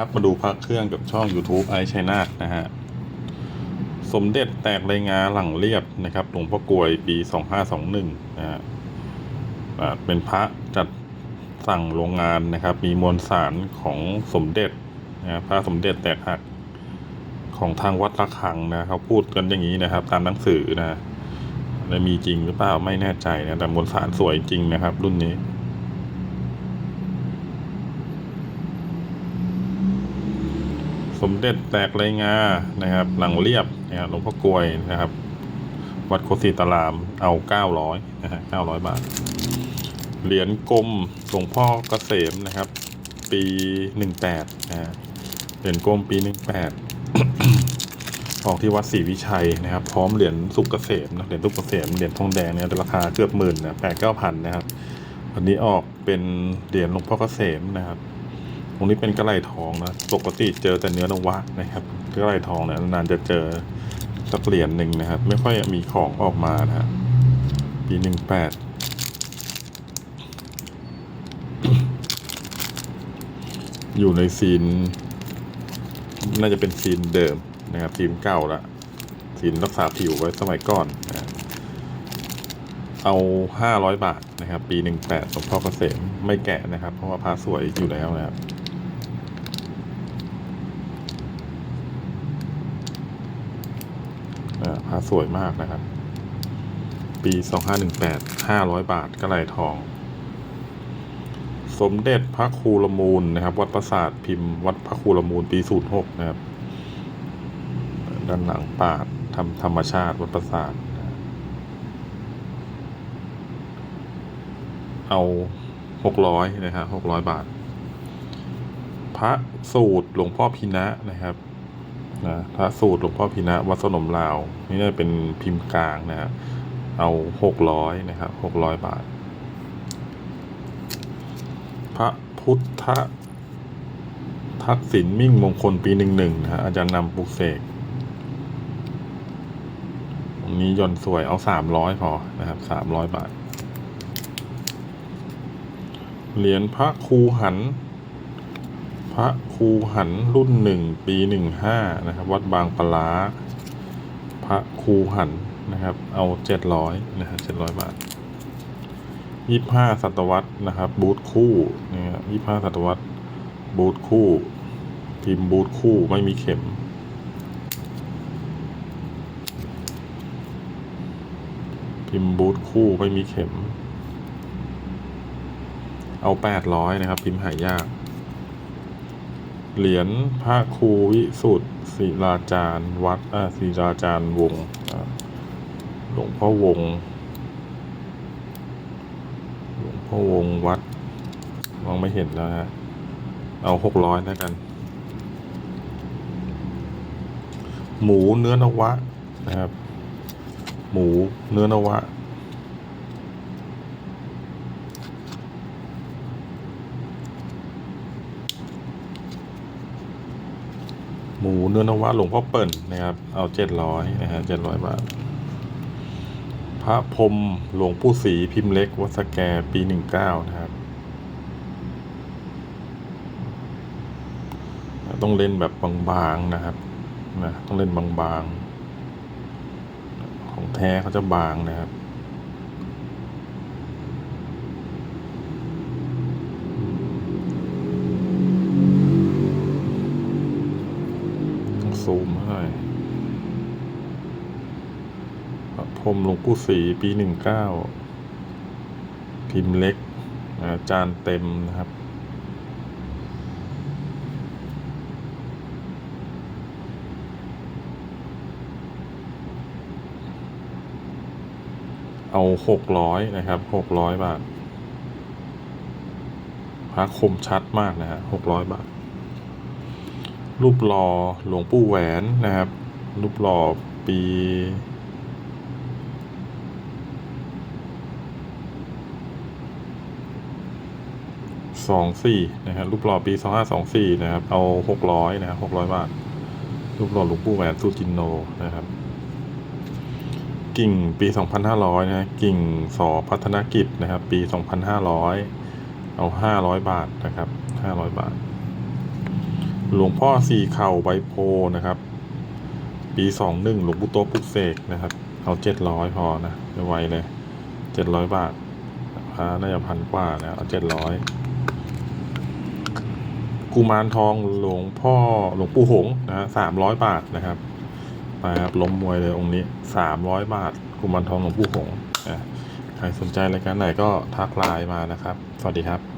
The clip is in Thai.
ครับมาดูพระเครื่องกับช่อง YouTube ไอชัยนาทนะฮะ สมเด็จแตกเลยงาหลังเรียบนะครับหลวงพ่อกวยปี 2521นะฮะอ่าเป็นพระจัดสั่งโรงงานนะครับ มีมวลสารของสมเด็จนะพระสมเด็จแตกหักของทางวัดระฆังนะเขาพูดกันอย่างนี้นะครับ ตามหนังสือนะแล้มีจริงหรือเปล่าไม่แน่ใจนะแต่มวลสารสวยจริงนะครับ รุ่นนี้ สมเด็จแตกไรงานะครับ หลังเรียบนะครับหลวงพ่อกลวยนะครับ วัดโคสิตารามเอาเก้าร้อยนะฮะเก้าร้อยบาท เหรียญกลมหลวงพ่อเกษมนะครับ ปีหนึ่งแปดนะฮะเหรียญกลมปีหนึ่งแปดของที่วัดศรีวิชัยนะครับ พร้อมเหรียญสุกเกษมนะเหรียญสุกเกษมเหรียญทองแดงเนี่ยราคาเกือบหมื่นนะแปดเก้าพันนะครับวันนี้ออกเป็นเหรียญหลวงพ่อเกษมนะครับ ตรงนี้เป็นกระไหลทองนะปกติเจอแต่เนื้อนวะนะครับกระไหลทองเนี่ยนานจะเจอสักเหรียญหนึ่งนะครับ ไม่ค่อยมีของออกมานะฮะปีหนึ่งแปดอยู่ในซีน น่าจะเป็นซีนเดิมนะครับซีนเก่าละซีนรักษาผิวไว้สมัยก่อนนะเอาห้าร้อยบาทนะครับ ปีหนึ่งแปดหลวงพ่อเกษมไม่แกะนะครับ เพราะว่าพระสวยอยู่แล้วนะครับ อ่า พระสวยมากนะครับ ปี2518 500บาทกระไหลทอง สมเด็จพระครูละมูลนะครับ วัดประสาทพิมพ์วัดพระครูละมูลปี06นะครับ ด้านหลังปาดทำธรรมชาติวัดประสาทเอา600นะครับ600บาท พระสูตรหลวงพ่อพินะนะครับ นะพระสูตรหลวงพ่อพินะวัดสนมลาว นี่น่าจะเป็นพิมพ์กลางนะฮะเอาหกร้อยนะครับหกร้อยบาท พระพุทธทักษิณมิ่งมงคลปีหนึ่งหนึ่งนะฮะอาจารย์นำปุกเสกตรงนี้ยนต์สวยเอาสามร้อยพอนะครับสามร้อยบาท เหรียญพระครูหัน ระครูหันรุ่นหนึ่งปีหนึ่งห้านะครับ วัดบางปลาพระครูหันนะครับ เอาเจ็ดร้อยนะฮะเจ็ดร้อยบาทยี่ห้าศตวรรษนะครับ บูธคู่นะครับยี่ห้าศตวรรษบูธคู่ พิมพ์บูธคู่ไม่มีเข็มพิมพ์บูธคู่ไม่มีเข็ม เอาแปดร้อยนะครับ พิมพ์หายาก เหรียญพระครูวิสุทธิ์ศิลาจารย์วัดอ่าศิลาจารย์วงหลวงพ่อวง หลวงพ่อวงวัด มองไม่เห็นแล้วฮะ เอาหกร้อยแล้วกัน หมูเนื้อนวะนะครับ หมูเนื้อนวะ หมูเนื้อนวะหลวงพ่อเปิ่นนะครับ เอาเจ็ดร้อยนะฮะเจ็ดร้อยบาท พระพรมหลวงปู่ศรีพิมพ์เล็ก วัดสแกปีหนึ่งเก้านะครับ ต้องเล่นแบบบางๆนะครับนะต้องเล่นบางๆ ของแท้เขาจะบางนะครับ ต้องซูมให้หน่อย พระพรมหลวงปู่ศรีปีหนึ่งเก้าพิมพ์เล็กจารย์เต็มนะครับ เอาหกร้อยนะครับหกร้อยบาทพระคมชัดมากนะฮะหกร้อยบาท รูปหล่อหลวงปู่แหวนนะครับ รูปหล่อปีสองสี่นะครับรูปหล่อปีสองห้าสองสี่นะครับ เอาหกร้อยนะครับหกร้อยบาท รูปหล่อหลวงปู่แหวนสุจินโนนะครับ กิ่งปีสองพันห้าร้อยนะฮะกิ่งสอพัฒนกิจนะครับ ปีสองพันห้าร้อยเอาห้าร้อยบาทนะครับห้าร้อยบาท หลวงพ่อสี่เข่าใบโพนะครับ ปีสองหนึ่งหลวงปู่โตปลุกเสกนะครับ เอาเจ็ดร้อยพอนะไม่ไหวเลยเจ็ดร้อยบาทพระน่าจะพันกว่านะเอาเจ็ดร้อยกุมารทองหลวงพ่อหลวงปู่หงนะสามร้อยบาทนะครับไปครับล้มมวยเลยองค์นี้สามร้อยบาท กุมารทองหลวงปู่หงนะใครสนใจรายการไหนก็ทักไลน์มานะครับ สวัสดีครับ